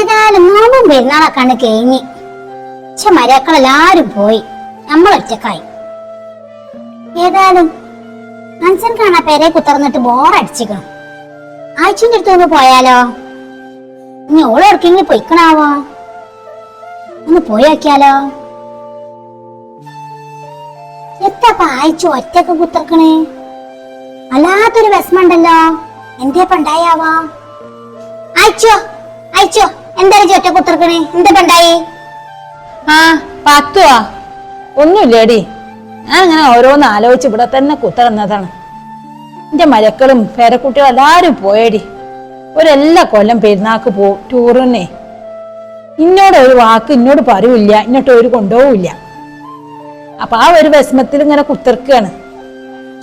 ഏതായാലും നോമ്പും പെരുന്നാളൊക്കെ ആണ് കഴിഞ്ഞ്. പക്ഷെ മരക്കളെല്ലാരും പോയി. നമ്മൾ ഒറ്റക്കായി. ഏതായാലും മനസ്സൻ കാണാ പെരെ കുത്തറന്നിട്ട് ബോറടിച്ചിക്കണം ആഴ്ചന്റെ അടുത്തൊന്ന് പോയാലോ? ഇനി ഓൾ ഇറക്കിങ്ങനെ പൊയ്ക്കണാവോ? ഒന്ന് പോയി നോക്കിയാലോ? എത്തപ്പ ആഴ്ച ഒറ്റയ്ക്ക് കുത്തർക്കണേ? അല്ലാത്തൊരു വിഷമുണ്ടല്ലോ എന്തേപ്പ ഉണ്ടായാവോ? അയച്ചോ അയച്ചോ എന്തായാലും ചേട്ടാ കുത്തർക്കണേ എന്താ ആ പത്തുവാ. ഒന്നുമില്ലേടി. ഞാൻ ഇങ്ങനെ ഓരോന്ന് ആലോചിച്ച് ഇവിടെ തന്നെ കുത്തറന്നതാണ് എന്റെ മരക്കളും പേരക്കുട്ടികളും എല്ലാരും പോയടി. ഒരെല്ലാ കൊല്ലം പെരുന്നാക്ക് പോ ടൂറിനെ. ഇന്നോട് ഒരു വാക്ക് ഇന്നോട് പറയൂല്ല ഇന്നോട്ട് ഒരു കൊണ്ടുപോവില്ല അപ്പൊ ആ ഒരു വിഷമത്തിൽ ഇങ്ങനെ കുത്തിർക്കുകയാണ്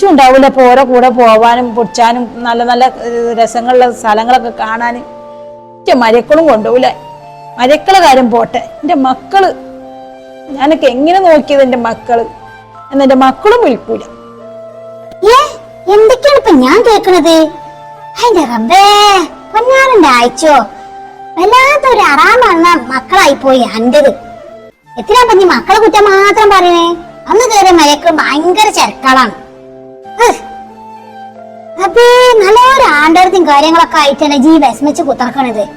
ഉണ്ടാവൂല ഇപ്പൊ ഓരോ കൂടെ പോവാനും പൊടിച്ചാനും നല്ല നല്ല രസങ്ങളുള്ള സ്ഥലങ്ങളൊക്കെ കാണാനും. എന്റെ മരക്കളും കൊണ്ടുപോകില്ല മരക്കളെ കാര്യം പോട്ടെ. എന്റെ മക്കൾ. ഞാനൊക്കെ എങ്ങനെ നോക്കിയത് എന്റെ മക്കൾ? എന്നെ മക്കളും വിളിക്കൂല. എന്തൊക്കെയാണ് ഇപ്പൊ ഞാൻ കേക്കണത്? അതിന്റെ റബ്ബേ പൊന്നാരന്റെ അയച്ചോ വല്ലാത്തൊരു അറാമറന്ന മക്കളായി പോയി എന്റത് എത്രയാ പഞ്ഞി മക്കളെ കുറ്റം മാത്രം പറയണേ? അന്ന് കയറിയ മരക്കൾ ഭയങ്കര ചരക്കളാണ്. അപ്പേ നല്ലൊരു ആണ്ടടത്തും കാര്യങ്ങളൊക്കെ ആയിട്ടാണ് ജീ വിഷമിച്ച് കുത്തറക്കണത് ഹോ,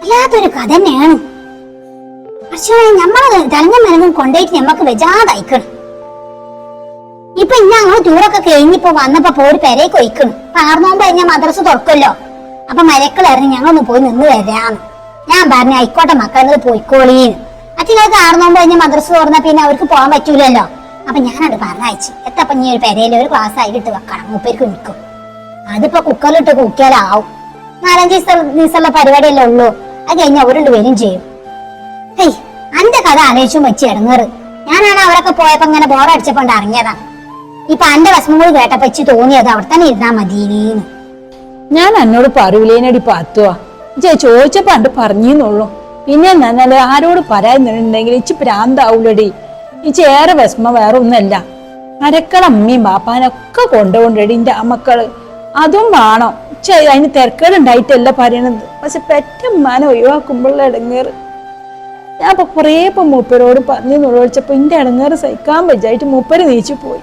വല്ലാത്തൊരു കഥ തന്നെയാണ് പക്ഷേ നമ്മളെ തെളിഞ്ഞ മരങ്ങും കൊണ്ടുപോയിട്ട് നമ്മക്ക് വെജാതയക്കണം. ഇപ്പൊ ഇന്ന ഞങ്ങൾ ടൂറൊക്കെ കഴിഞ്ഞിപ്പോ വന്നപ്പോ പോര് പെരേക്ക് ഒഴിക്കണം. പാർന്നോമ്പോ കഴിഞ്ഞാൽ മദ്രസ തുറക്കല്ലോ അപ്പൊ മരക്കൾ ഇറങ്ങി ഞങ്ങളൊന്ന് പോയി നിന്ന് വരാന്ന്. ഞാൻ പറഞ്ഞു ആയിക്കോട്ടെ മക്കളത് പോയിക്കോളീന്ന്. അച്ഛനൊക്കെ ആർന്നോമ്പോ കഴിഞ്ഞ മദ്രസ തുറന്നാ പിന്നെ അവർക്ക് പോകാൻ പറ്റൂലല്ലോ. അപ്പൊ ഞാനത് പറഞ്ഞയച്ചു എത്തപ്പൊ ഇനി ഒരു പെരയിൽ ഒരു ക്ലാസ് ആയിട്ട് വെക്കണം മുപ്പേർക്ക് നിൽക്കും അതിപ്പോ കുക്കറിലിട്ട് കുക്കിയാലാവും. നാലഞ്ച് ദിവസം ദിവസമുള്ള പരിപാടിയല്ലേ ഉള്ളൂ. അത് കഴിഞ്ഞ് അവരുണ്ട് വരും ചെയ്യും. ഹേയ് അന്റെ കഥ ആലോചിച്ചും വെച്ച് ഇടങ്ങേറ്. ഞാനാണ് അവരൊക്കെ പോയപ്പോ ഇങ്ങനെ ബോറടിച്ചപ്പോ ഇറങ്ങിയതാ. ഇപ്പൊ അന്റെ വിഷമം കൂടി കേട്ടപ്പോ വെച്ച് തോന്നിയത് അവിടെ തന്നെ ഇരുന്നാ മതിയെന്ന് ഞാൻ എന്നോട് പറയൂലേനടി പാത്തുവാ. ഇജ്ജ് ചോദിച്ചപ്പോ അണ്ട് പറഞ്ഞെന്നുള്ളൂ. പിന്നെ നല്ല ആരോട് പറയുന്നുണ്ടെങ്കിൽ ഇച്ചി പ്രാന്താവൂലടി. ഇച്ച് ഏറെ വിഷമം വേറെ ഒന്നല്ല. അരക്കള അമ്മയും ബാപ്പാനൊക്കെ കൊണ്ടുപോണ്ടടി എന്റെ മക്കൾ. അതും വേണം. ഇച്ച് അതിന് തിരക്കേടുണ്ടായിട്ടല്ല പറയണത്. പക്ഷെ പെറ്റമ്മാനെ ഒഴിവാക്കുമ്പോഴുള്ള ഇടങ്ങേറ്. ഞാൻ ഇപ്പൊ കുറേ ഇപ്പൊ മൂപ്പരോട് പറഞ്ഞു നുഴച്ചപ്പോ ഇന്റെ ഇടങ്ങേറ് സഹിക്കാൻ പറ്റായിട്ട് മൂപ്പര് നീച്ചു പോയി.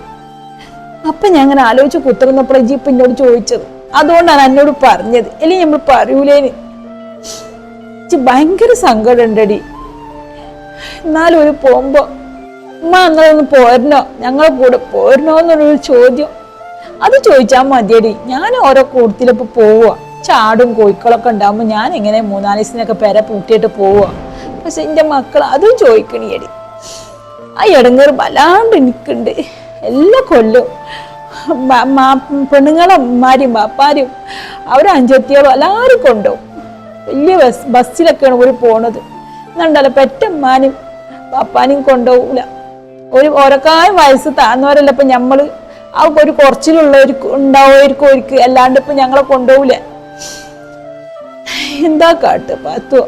അപ്പൊ ഞാൻ അങ്ങനെ ആലോചിച്ച് കുത്തിരുന്നപ്പോഴേ ജീപ്പ് എന്നോട് ചോദിച്ചത്. അതുകൊണ്ടാണ് എന്നോട് പറഞ്ഞത്. അല്ലെങ്കിൽ നമ്മൾ പറയൂലേന് ഭയങ്കര സങ്കടം ഉണ്ടടി എന്നാലും ഒരു പോകുമ്പോ ഉമ്മ അന്നൊന്ന് പോരണോ? ഞങ്ങളെ കൂടെ പോരണോ? എന്നുള്ളൊരു ചോദ്യം. അത് ചോദിച്ചാൽ മതിയടി. ഞാൻ ഓരോ കൂട്ടത്തിലിപ്പോ പോവുക ചാടും കോഴിക്കളൊക്കെ ഉണ്ടാകുമ്പോൾ ഞാൻ എങ്ങനെ മൂന്നാൽ ദിവസത്തിനൊക്കെ പെര പൂട്ടിയിട്ട് പോവുക പക്ഷെ എന്റെ മക്കൾ അതും ചോദിക്കണിയടി. ആ ഇടങ്ങേറ് വല്ലാണ്ട് എനിക്കുണ്ട്. എല്ലാ കൊല്ലും. പെണ്ണുങ്ങളും അമ്മമാരും ബാപ്പാരും അവരെ അഞ്ചത്തിയോളും എല്ലാവരും കൊണ്ടുപോകും. വലിയ ബസ് ബസ്സിലൊക്കെയാണ് ഒരു പോണത്. എന്നുണ്ടല്ലോ പെറ്റമ്മാനും പാപ്പാനും കൊണ്ടുപോകൂല. ഒരു ഓരക്കായും വയസ്സ് താന്നവരല്ല ഇപ്പം ഞമ്മൾ? ആ ഒരു കുറച്ചിലുള്ളവർക്ക് ഉണ്ടാവുമായിരിക്കും അവർക്ക് അല്ലാണ്ട് ഇപ്പൊ ഞങ്ങളെ കൊണ്ടുപോകില്ല എന്താ കാട്ട് പാത്തോ?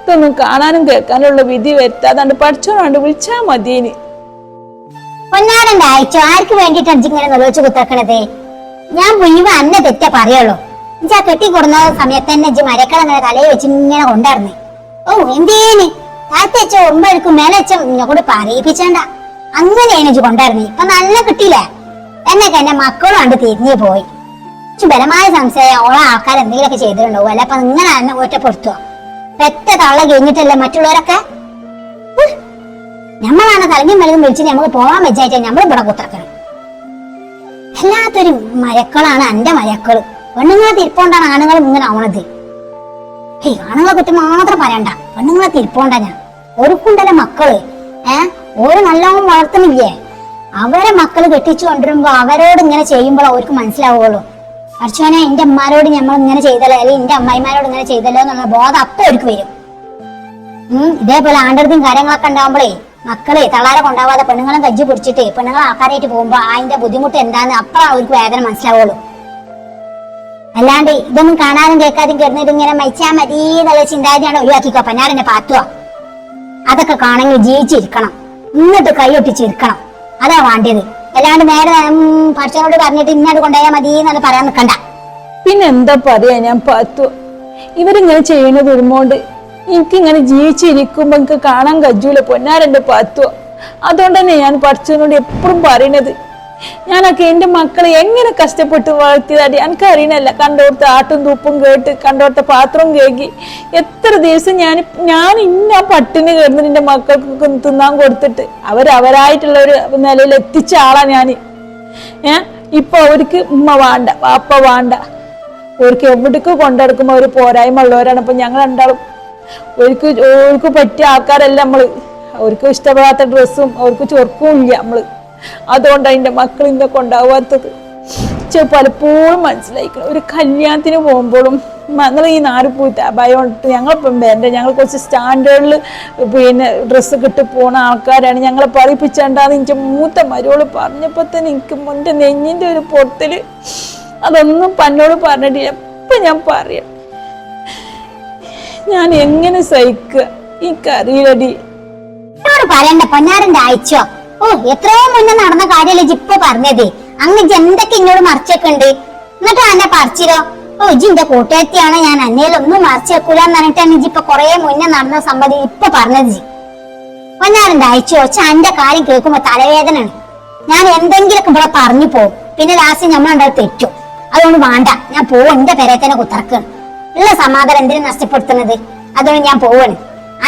ഇതൊന്നും കാണാനും കേൾക്കാനുള്ള വിധി വരുത്താതാണ്ട് പഠിച്ചോണ്ട് വിളിച്ചാ മതിയേന്. പൊന്നാടന്റെ അയച്ചു ആർക്ക് വേണ്ടിട്ട് ഇങ്ങനെ നിലവിച്ച് കുത്തക്കണത് ഞാൻ മുഴുവൻ അന്നെ തെറ്റ പറയുള്ളൂ. ഇജ്ജാ കെട്ടി കൊടുന്ന സമയത്ത് തന്നെ ഇജ്ജ് മരക്കള തലയിൽ വെച്ച് ഇങ്ങനെ കൊണ്ടായിരുന്നു ഓ എന്തേന്? താത്തച്ച ഒമ്പഴക്കും മേലച്ച കൂടെ പറയിപ്പിച്ചണ്ട. അങ്ങനെയാണ് എനിക്ക് കൊണ്ടായിരുന്നു ഇപ്പൊ നല്ല കിട്ടിയില്ല? എന്നൊക്കെ എന്റെ മക്കളും കണ്ട് തിരിഞ്ഞു പോയി. ബലമായ സംശയം ഓളെ ആൾക്കാർ എന്തെങ്കിലുമൊക്കെ ചെയ്തിട്ടുണ്ടാവും അല്ല? അപ്പൊ ഇങ്ങനെ എന്നെ ഒറ്റപ്പെടുത്തുക. പെറ്റ തള്ള കഴിഞ്ഞിട്ടല്ലേ മറ്റുള്ളവരൊക്കെ. നമ്മളാണ് തലങ്ങി മലകും വിളിച്ച് നമ്മൾ പോവാൻ വെച്ചാൽ നമ്മൾ ഇവിടെ കുത്തക്കണം എല്ലാത്തൊരു മരക്കളാണ് എന്റെ മരക്കൾ. പെണ്ണുങ്ങളെ തിരിപ്പോണ്ടാണ് ആണുങ്ങൾ ഇങ്ങനെ ആവണത്. ഏയ് ആണുങ്ങളെ കുറ്റം മാത്രം പറയണ്ട. പെണ്ണുങ്ങളെ തിരിപ്പോണ്ട ഞാൻ. ഒരുക്കുണ്ടല്ലേ മക്കൾ? ഏ ഓര് നല്ലോണം വളർത്തുന്നില്ലേ അവരെ മക്കൾ കെട്ടിച്ചു കൊണ്ടുവരുമ്പോ അവരോട് ഇങ്ങനെ ചെയ്യുമ്പോൾ അവർക്ക് മനസ്സിലാവുള്ളൂ. അർച്ചോനെ എന്റെ അമ്മാരോട് നമ്മൾ ഇങ്ങനെ ചെയ്തല്ലോ? അല്ലെങ്കിൽ എന്റെ അമ്മായിമാരോട് ഇങ്ങനെ ചെയ്തല്ലോ എന്നുള്ള ബോധം അപ്പൊ അവർക്ക് വരും. ഉം ഇതേപോലെ ആണ്ടടുത്തും കാര്യങ്ങളൊക്കെ ഉണ്ടാവുമ്പോഴേ മക്കളെ തളാരെ കൊണ്ടാവാതെ പെണ്ണുങ്ങളും കജ്ജി പിടിച്ചിട്ട് പെണ്ണുങ്ങൾ ആൾക്കാരായിട്ട് പോകുമ്പോ അതിന്റെ ബുദ്ധിമുട്ട് എന്താന്ന് അപ്പഴാ അവർക്ക് വേദന മനസ്സിലാവുള്ളൂ. അല്ലാണ്ട് ഇതൊന്നും കാണാനും കേൾക്കാതും കിടന്നിട്ട് ഇങ്ങനെ മരിച്ചാൽ മതി എന്നുള്ള ചിന്താഗതിയാണ് ഒഴിവാക്കിക്കോ. പഞ്ഞാറിന്റെ പാത്തുവാ. അതൊക്കെ കാണെങ്കിൽ ജീവിച്ചിരിക്കണം. എന്നിട്ട് കൈയൊട്ടിച്ചിരിക്കണം അതാ വേണ്ടത് അല്ലാണ്ട് നേരെ പഠിച്ചവനോട് പറഞ്ഞിട്ട് ഇന്നത് കൊണ്ടുപോയാൽ മതി എന്നത് പറയാൻ നിൽക്കണ്ട പിന്നെ എന്താ പറയാ ഞാൻ പത്തു? ഇവരിങ്ങനെ ചെയ്യണത് ഒരുമോണ്ട് എനിക്കിങ്ങനെ ജീവിച്ചിരിക്കുമ്പോ എനിക്ക് കാണാൻ കഴിയൂല പൊന്നാരന്റെ പത്തു. അതുകൊണ്ട് തന്നെ ഞാൻ പഠിച്ചതിനോട് എപ്പോഴും പറയണത് ഞാനൊക്കെ എന്റെ മക്കളെ എങ്ങനെ കഷ്ടപ്പെട്ട് വളർത്തിയതാടി എനിക്ക് അറിയണല്ല. കണ്ടോടത്ത് ആട്ടും തൂപ്പും കേട്ട് കണ്ടോടത്തെ പാത്രവും കേക്കി എത്ര ദിവസം ഞാൻ ഞാൻ ഇന്ന പട്ടിണി കിടന്ന് എന്റെ മക്കൾക്ക് തിന്നാൻ കൊടുത്തിട്ട് അവരവരായിട്ടുള്ള ഒരു നിലയിൽ എത്തിച്ച ആളാ ഞാൻ ഏ? ഇപ്പൊ അവർക്ക് ഉമ്മ വേണ്ട വാപ്പ വേണ്ട. അവർക്ക് എവിടേക്ക് കൊണ്ടെടുക്കുമ്പോൾ ഒരു പോരായ്മ ഉള്ളവരാണ്. ഇപ്പൊ ഞങ്ങൾ രണ്ടാളും അവർക്ക് അവർക്ക് പറ്റിയ ആൾക്കാരല്ല നമ്മൾ. അവർക്ക് ഇഷ്ടപ്പെടാത്ത ഡ്രസ്സും അവർക്ക് ചെറുക്കും ഇല്ല നമ്മൾ. അതുകൊണ്ട് എന്റെ മക്കൾ ഇന്നൊക്കെ കൊണ്ടാവാത്തത്. പലപ്പോഴും മനസ്സിലായിക്കണം ഒരു കല്യാണത്തിന് പോകുമ്പോഴും ഞങ്ങൾ ഈ നാല് പോയിട്ട് ഭയം ഞങ്ങളിപ്പം വേണ്ട ഞങ്ങൾ കുറച്ച് സ്റ്റാൻഡേർഡിൽ പിന്നെ ഡ്രസ്സ് കിട്ടി പോണ ആൾക്കാരാണ്. ഞങ്ങളെ പറയിപ്പിച്ചേണ്ടാന്ന് എനിക്ക് മൂത്ത മരോൾ പറഞ്ഞപ്പോൾ തന്നെ എനിക്ക് എന്റെ നെഞ്ഞിന്റെ ഒരു പൊട്ടൽ. അതൊന്നും പന്നോട് പറഞ്ഞിട്ടില്ല. എപ്പം ഞാൻ പറയാം. ഞാൻ എങ്ങനെ സഹിക്കുക? എനിക്കറിയില്ലടി. പറയണ്ട പൊന്നാരന്റെ അയച്ചോ? ഓ എത്രയോ മുന്നേ നടന്ന കാര്യമല്ലേ ഇജ്ജ് ഇപ്പൊ പറഞ്ഞത്. അങ്ങ് എന്തൊക്കെ ഇങ്ങോട്ട് മറച്ചൊക്കെണ്ട്? എന്നിട്ട് അന്നെ പറിച്ചിരോ? ഓ ഇജിന്റെ കൂട്ടുകാരിയാണ് ഞാൻ. അന്നേലൊന്നും മറിച്ചു വെക്കൂല പറഞ്ഞിട്ടാണ് ഇജി ഇപ്പൊ കൊറേ മുന്നേ നടന്ന സംബന്ധി ഇപ്പൊ പറഞ്ഞത് ജി പൊന്നാരന്റെ അയച്ചോ? വെച്ച എന്റെ കാര്യം കേൾക്കുമ്പോ തലവേദനയാണ്. ഞാൻ എന്തെങ്കിലുമൊക്കെ ഇവിടെ പറഞ്ഞു പോകും. പിന്നെ ലാസ്റ്റ് നമ്മളുണ്ടാവും തെറ്റും. അതുകൊണ്ട് വേണ്ട. ഞാൻ പോവും. എന്റെ പേരെ തന്നെ കുത്തറക്കണം ഉള്ള സമാധാനം എന്തിനും നഷ്ടപ്പെടുത്തുന്നത്? അതുകൊണ്ട് ഞാൻ പോവാണ്.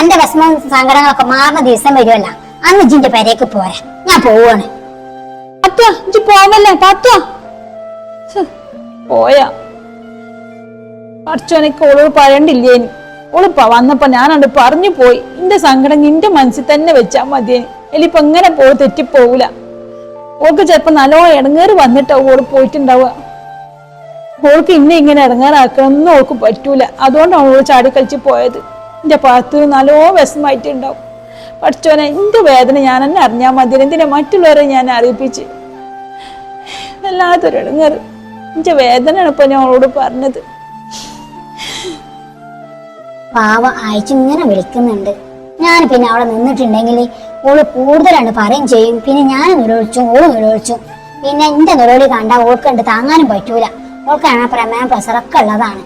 എന്റെ വിഷമവും സങ്കടങ്ങളൊക്കെ മാറുന്ന ദിവസം വരുമല്ല അന്ന് ഇജിന്റെ പെരേക്ക് പോരാ. ഞാൻ പോവാണ്. പോവല്ലേ പത്തോ പോയാ. പഠിച്ചോനക്ക് ഓളോട് പറയണ്ടില്ലേനി ഓളിപ്പ വന്നപ്പോ ഞാനോട് പറഞ്ഞു പോയി. എന്റെ സങ്കടം നിന്റെ മനസ്സിൽ തന്നെ വെച്ചാ മതിയേനി. എലിപ്പോ എങ്ങനെ പോയി തെറ്റിപ്പോവൂല. ഓൾക്ക് ചിലപ്പോ നല്ലോണം ഇടങ്ങേറ് വന്നിട്ടാവും ഓൾ പോയിട്ടുണ്ടാവുക. ഓൾക്ക് ഇന്നെ ഇങ്ങനെ ഇടങ്ങേറാക്കണമെന്നും ഓൾക്ക് പറ്റൂല. അതുകൊണ്ടാണ് ഓൾ ചാടി കളിച്ച് പോയത്. എന്റെ പാത്ത് നല്ലോ വിഷമായിട്ടുണ്ടാവും പഠിച്ചോനെ എന്റെ വേദന ഞാൻ എന്നെ അറിഞ്ഞാൽ മതി. എന്തിനാ മറ്റുള്ളവരെ ഞാൻ അറിയിപ്പിച്ച്? വല്ലാത്തൊരു ഇടങ്ങറ് എന്റെ വേദനയാണ് ഇപ്പൊ ഞാൻ അവളോട് പറഞ്ഞത്. പാവ അയച്ചു ഇങ്ങനെ വിളിക്കുന്നുണ്ട്. ഞാൻ പിന്നെ അവിടെ നിന്നിട്ടുണ്ടെങ്കിൽ ഓൾ കൂടുതലാണ് പറയും ചെയ്യും. പിന്നെ ഞാൻ നിലവിളിച്ചും ഓൾ നിലവിളിച്ചും പിന്നെ എന്റെ നിലവിളി കണ്ട ഓൾക്കുണ്ട് താങ്ങാനും പറ്റൂല. ഓൾക്കാണ് പ്രമേയം പ്രസറൊക്കെ ഉള്ളതാണ്.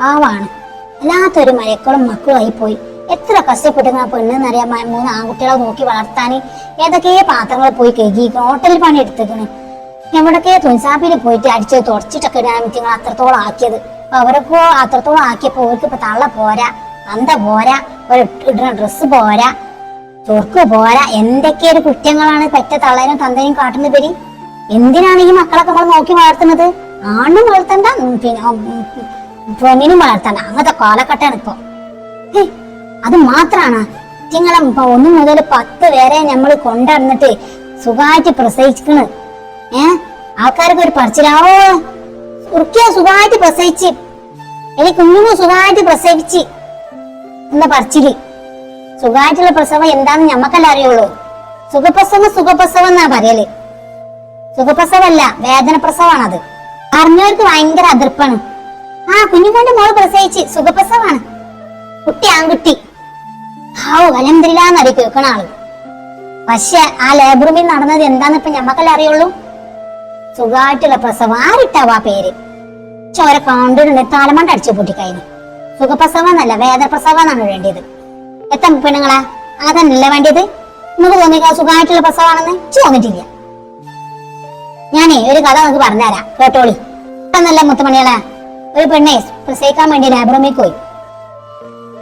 പാവാണ്. വല്ലാത്തൊരു മരക്കളും മക്കളുമായി പോയി എത്ര കഷ്ടപ്പെട്ട് ആ പെണ്ണെന്നറിയാൻ മൂന്ന് ആൺകുട്ടികളെ നോക്കി വളർത്താൻ ഏതൊക്കെ പാത്രങ്ങൾ പോയി കഴുകി ഹോട്ടലിൽ പണി എടുത്തേക്കണ്. എവിടൊക്കെ തുൻസാപ്പിൽ പോയിട്ട് അടിച്ച് തുടച്ചിട്ടൊക്കെ ഞാൻ നിങ്ങൾ അത്രത്തോളം ആക്കിയത്. അപ്പൊ അവരൊക്കെ അത്രത്തോളം ആക്കിയപ്പോ അവർക്ക് ഇപ്പൊ തള്ള പോരാ അന്ത പോരാ ഒരു ഇടുന്ന ഡ്രസ്സ് പോരാ ചൊർക്ക് പോരാ. എന്തൊക്കെ ഒരു കുറ്റങ്ങളാണ് പെറ്റ തള്ളേനും തന്തേനും കാട്ടുന്ന പേര് എന്തിനാണ് ഈ മക്കളൊക്കെ നമ്മൾ നോക്കി വളർത്തുന്നത്? ആണും വളർത്തണ്ട പിന്നെ പെണ്ണിനും വളർത്തണ്ട. അങ്ങനത്തെ കാലഘട്ടമാണ് ഇപ്പൊ. അത് മാത്രാണ്. ഇപ്പൊ ഒന്ന് മുതൽ പത്ത് വരെ നമ്മൾ കൊണ്ടുവന്നിട്ട് സുഖമായിട്ട് പ്രസവിച്ചിക്കണ് ഏ? ആൾക്കാർക്ക് ഒരു പറച്ചിലാവോ ഉറുക്കിയ സുഖമായിട്ട് പ്രസവിച്ച്. എനിക്ക് കുഞ്ഞുങ്ങൾ സുഖമായിട്ട് പ്രസവിച്ച്. എന്ന പറച്ചിൽ? സുഖമായിട്ടുള്ള പ്രസവം എന്താന്ന് ഞമ്മക്കല്ല അറിയുള്ളൂ. സുഖപ്രസവം സുഖപ്രസവം എന്നാ പറയൽ. സുഖപ്രസവല്ല വേദന പ്രസവമാണത് അറിഞ്ഞവർക്ക് ഭയങ്കര അതിർപ്പാണ്. ആ കുഞ്ഞുങ്ങളുടെ മോൾ പ്രസവിച്ച് സുഖപ്രസവാണ്. കുട്ടി ആൺകുട്ടി. ഹാവു അലന്തരില്ലാന്നറി കേൾക്കണ ആൾ. പക്ഷെ ആ ലേബർ റൂമിൽ നടന്നത് എന്താന്ന് ഇപ്പൊ ഞമ്മക്കല്ലേ അറിയുള്ളൂ? സുഖമായിട്ടുള്ള പ്രസവം. ആരിട്ടാവാ പേര്? ചോര കണ്ടിട്ടുണ്ട് താലമണ്ട അടിച്ചു പൊട്ടിക്കഴിഞ്ഞു. സുഖപ്രസവം എന്നല്ല വേദന പ്രസവം എന്നാണ് വേണ്ടിയത്. എത്ര പെണ്ണുങ്ങളാ? അതന്നല്ല വേണ്ടിയത്? നമുക്ക് തോന്നിക്കാ സുഖമായിട്ടുള്ള പ്രസവമാണെന്ന് ഇച്ച് തോന്നിട്ടില്ല ഞാനേ ഒരു കഥ നമുക്ക് പറഞ്ഞുതരാം. കേട്ടോളി. നല്ല മുത്തുമണികളാ. ഒരു പെണ്ണെ പ്രസവിക്കാൻ വേണ്ടി ലേബർ പോയി.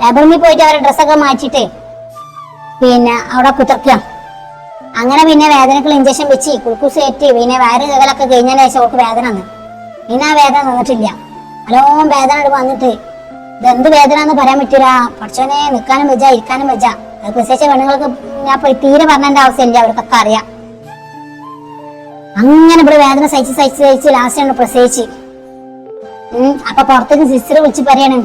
ലേബർ റൂമിൽ പോയിട്ട് അവരുടെ ഡ്രസ്സൊക്കെ മാറ്റിയിട്ട് പിന്നെ അവിടെ കുത്തിർക്കുക അങ്ങനെ പിന്നെ വേദനക്കുള്ള ഇഞ്ചക്ഷൻ വെച്ച് കുളുക്കൂസ് കയറ്റി പിന്നെ വയറ് കകലൊക്കെ കഴിഞ്ഞതിന് ശേഷം അവൾക്ക് വേദന വന്നു. പിന്നെ ആ വേദന നിന്നിട്ടില്ല നല്ലോണം വേദന വന്നിട്ട് എന്ത് വേദന എന്ന് പറയാൻ പറ്റൂല. പഠിച്ചോനെ നിൽക്കാനും വെച്ച ഇരിക്കാനും വെച്ച അത് പ്രത്യേകിച്ച് പെണ്ണുങ്ങൾക്ക് ഞാൻ പോയി തീരെ പറഞ്ഞതിന്റെ ആവശ്യമില്ല അവർക്കൊക്കെ അറിയാം. അങ്ങനെ ഇവിടെ വേദന സഹിച്ച് സഹിച്ച് സഹിച്ച് ലാസ്റ്റ് ആണ് പ്രസവിച്ച്. അപ്പൊ പുറത്തേക്ക് സിസ്റ്റർ വിളിച്ച് പറയാണ്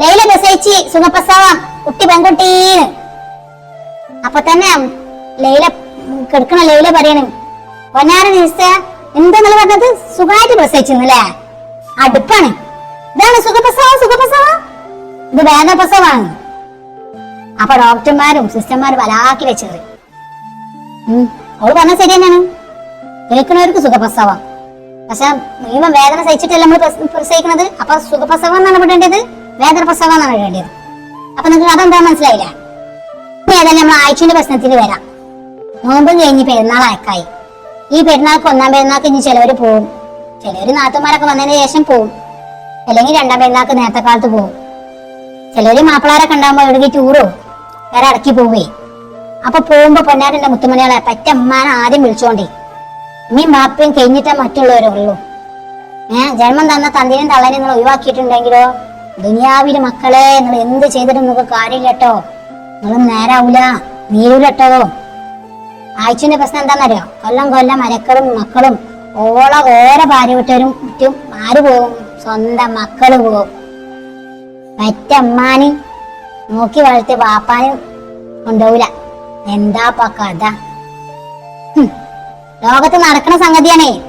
ലൈല പ്രസവിച്ച് സുഖപ്രസവം കുട്ടി പെൺകുട്ടീന്ന് അപ്പൊ തന്നെ ലൈല കെടുക്കണ ലൈല പറയണ്. പൊന്നാര നിസ്ത എന്താന്നല്ല പറഞ്ഞത്? സുഖമായിട്ട് പ്രസവിച്ചെന്നല്ലേ അടുപ്പാണ്. ഇതാണ് സുഖപ്രസവം സുഖപ്രസവം. ഇത് വേദന പ്രസവമാണ് അപ്പൊ ഡോക്ടർമാരും സിസ്റ്റർമാരും വലാക്കി വെച്ചത്. അവൾ പറഞ്ഞ ശരി തന്നെയാണ്. കേൾക്കുന്നവർക്ക് സുഖപ്രസവം. പക്ഷെ മുഴുവൻ വേദന സഹിച്ചിട്ടല്ല നമ്മൾ പ്രസ- പ്രസവിക്കുന്നത് അപ്പൊ സുഖപ്രസവം എന്നാണ് വിടേണ്ടത് വേദന പ്രസവം എന്നാണ് വിടേണ്ടത് അപ്പൊ നിങ്ങൾക്ക് അതെന്താ മനസ്സിലായില്ല? ഏതായാലും നമ്മൾ ആഴ്ചയുടെ പ്രശ്നത്തിൽ വരാം. നോമ്പും കഴിഞ്ഞ് പെരുന്നാൾ അയക്കായി. ഈ പെരുന്നാൾക്ക് ഒന്നാം പെരുന്നാൾക്ക് ഇനി ചിലവർ പോവും. ചിലവർ നാത്തുമാരൊക്കെ വന്നതിന് ശേഷം പോവും. അല്ലെങ്കിൽ രണ്ടാം പെരുന്നാൾക്ക് നേരത്തെ കാലത്ത് പോവും. ചിലവര് മാപ്പിളാരൊക്കെ ഉണ്ടാകുമ്പോൾ എവിടെ ടൂറോ വേറെ ഇടയ്ക്ക് പോവേ. അപ്പൊ പോകുമ്പോ പൊന്നാരന്റെ മുത്തുമണികളെ പറ്റ അമ്മാനെ ആദ്യം വിളിച്ചോണ്ടേ. നീ മാപ്പയും കഴിഞ്ഞിട്ടേ മറ്റുള്ളവരുള്ളൂ ഏഹ് ജന്മം തന്ന തന്തിനും തള്ളനെ നിങ്ങൾ ഒഴിവാക്കിയിട്ടുണ്ടെങ്കിലോ? ദുനിയാവിൽ മക്കളെ നിങ്ങൾ എന്ത് ചെയ്തിട്ടും നിങ്ങൾക്ക് കാര്യമില്ല കേട്ടോ. നിങ്ങൾ നേരാവൂല. നീരൂലട്ടോ ആഴ്ചന്റെ പ്രശ്നം എന്താണെന്നറിയോ? കൊല്ലം കൊല്ലം മരക്കളും മക്കളും ഓള ഓരോ ഭാര്യ വിട്ടവരും മറ്റും ആര് പോവും? സ്വന്തം മക്കൾ പോവും. പറ്റമ്മാന് നോക്കി വളർത്തി പാപ്പാനും കൊണ്ടുപോവില്ല എന്താ പ കഥ? ഹും. ലോകത്ത് നടക്കുന്ന സംഗതിയാണേ.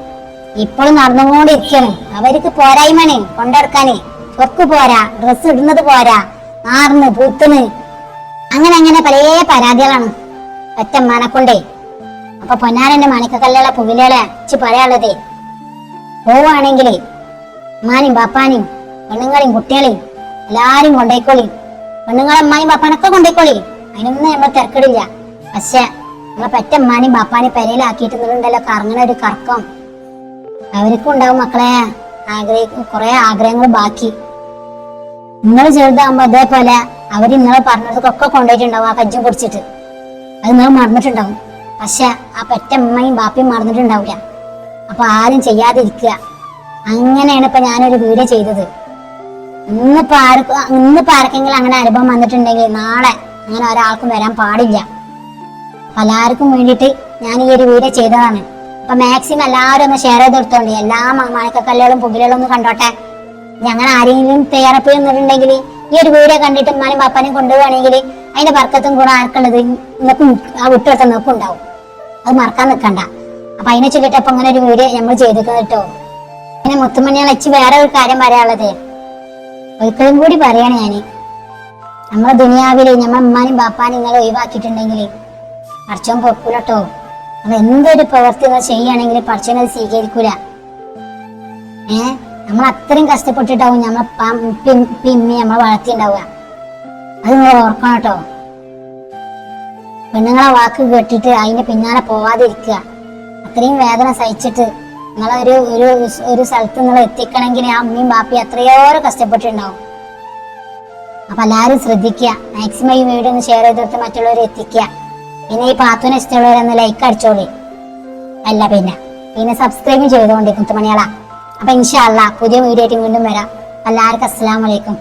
ഇപ്പോഴും നടന്നുകൊണ്ടിരിക്കണേ അവർക്ക് പോരായ്മയാണ് കൊണ്ടെടുക്കാന്. ചൊക്ക് പോരാ. ഡ്രസ് ഇടുന്നത് പോരാ. നാർന്ന് പൂത്തുന്ന്. അങ്ങനെ അങ്ങനെ പല പരാതികളാണ് ഒറ്റ മണക്കൊണ്ടേ അപ്പൊ പൊന്നാരന്റെ മണിക്കക്കല്ലുള്ള പുവിലേളെ അച്ഛ പറയാനുള്ളത്. പോവാണെങ്കിൽ ഉമ്മാനും ബാപ്പാനും പെണ്ണുങ്ങളെയും കുട്ടികളെയും എല്ലാരും കൊണ്ടേക്കോളി. പെണ്ണുങ്ങളെ അമ്മാനും ബാപ്പാനൊക്കെ കൊണ്ടേക്കോളി. അതിനൊന്നും നമ്മൾ തിരക്കിടില്ല. പക്ഷെ നമ്മളെ പെറ്റമ്മാനും ബാപ്പാനും പെരയിലാക്കിയിട്ടുണ്ടല്ലോ കറങ്ങണ ഒരു കറക്കം. അവർക്കും ഉണ്ടാവും മക്കളെ. ആഗ്രഹിക്കും കുറെ ആഗ്രഹങ്ങൾ ബാക്കി. നിങ്ങൾ ചെറുതാകുമ്പോ അതേപോലെ അവർ നിങ്ങളെ പറഞ്ഞതൊക്കെ കൊണ്ടുപോയിട്ടുണ്ടാവും ആ കജ്ജും കുടിച്ചിട്ട്. അത് നിങ്ങൾ മറന്നിട്ടുണ്ടാവും. പക്ഷെ ആ പെറ്റമ്മയും ബാപ്പയും മറന്നിട്ടുണ്ടാവില്ല. അപ്പൊ ആരും ചെയ്യാതിരിക്കുക. അങ്ങനെയാണ് ഇപ്പൊ ഞാനൊരു വീഡിയോ ചെയ്തത്. ഇന്നിപ്പോ ആർക്കും ഇന്നിപ്പോ ആർക്കെങ്കിലും അങ്ങനെ അനുഭവം വന്നിട്ടുണ്ടെങ്കിൽ നാളെ അങ്ങനെ ഒരാൾക്കും വരാൻ പാടില്ല. പലർക്കും വേണ്ടിയിട്ട് ഞാൻ ഈ ഒരു വീഡിയോ ചെയ്തതാണ്. അപ്പൊ മാക്സിമം എല്ലാവരും ഒന്ന് ഷെയർ ചെയ്ത് കൊടുത്തോണ്ട് എല്ലാ മണക്കക്കല്ലുകളും പുകിലുകളും ഒന്ന് കണ്ടോട്ടെ. ഞങ്ങൾ ആരെങ്കിലും തയ്യാറപ്പ് ചെയ്യുന്നുണ്ടെങ്കിൽ ഈ ഒരു വീഡിയോ കണ്ടിട്ട് ഉമ്മാനും പാപ്പാനും കൊണ്ടുപോവാണെങ്കിൽ അതിന്റെ വർക്കത്തും കൂടെ ആർക്കുള്ളത് നിങ്ങൾക്കും ആ വിട്ടുകൊടുത്ത നിങ്ങൾക്കും ഉണ്ടാവും. അത് മറക്കാൻ നിൽക്കണ്ട. അപ്പൊ അതിനെ ചൊല്ലിട്ട് അപ്പൊ അങ്ങനെ ഒരു വീഡിയോ നമ്മൾ ചെയ്തേക്കുന്നത് കേട്ടോ. പിന്നെ മുത്തുമണിയാൾ വെച്ച് വേറെ ഒരു കാര്യം പറയാനുള്ളത്. ഒരിക്കലും കൂടി പറയാണ് ഞാൻ. നമ്മളെ ദുനിയാവിൽ നമ്മളെ ഉമ്മാനും ബാപ്പാനും നിങ്ങൾ ഒഴിവാക്കിയിട്ടുണ്ടെങ്കിൽ അർച്ചവും പൊക്കൂലട്ടോ നമ്മൾ എന്തൊരു പ്രവൃത്തി നിങ്ങൾ ചെയ്യുകയാണെങ്കിൽ പഠിച്ചോനെ അത് സ്വീകരിക്കൂല. ഏ? നമ്മൾ അത്രയും കഷ്ടപ്പെട്ടിട്ടാവും നമ്മളെ പിമ്മി നമ്മളെ വളർത്തിണ്ടാവുക അത് നിങ്ങൾ ഓർക്കണം കേട്ടോ. പെണ്ണുങ്ങളെ വാക്ക് കേട്ടിട്ട് അതിന്റെ പിന്നാലെ പോവാതിരിക്കുക. അത്രയും വേദന സഹിച്ചിട്ട് നിങ്ങളെ ഒരു ഒരു ഒരു സ്ഥലത്ത് നിങ്ങൾ എത്തിക്കണമെങ്കിൽ ആ അമ്മയും ബാപ്പയും അത്രയോരം കഷ്ടപ്പെട്ടിട്ടുണ്ടാവും. അപ്പൊ എല്ലാവരും ശ്രദ്ധിക്കുക. മാക്സിമം ഈ വീഡിയോ ഒന്ന് ഷെയർ ചെയ്തെടുത്ത് മറ്റുള്ളവരെ എത്തിക്കുക. പിന്നെ ഈ പാത്തുവിനെ ഇഷ്ടമുള്ളവരൊന്ന് ലൈക്ക് അടിച്ചോളി. അല്ല പിന്നെ പിന്നെ സബ്സ്ക്രൈബ് ചെയ്തോണ്ടി കുത്തുമണികളാ അപ്പൊ ഇൻഷാല്ല പുതിയ വീഡിയോ ആയിട്ട് വീണ്ടും വരാം. എല്ലാവർക്കും അസ്സലാമലൈക്കും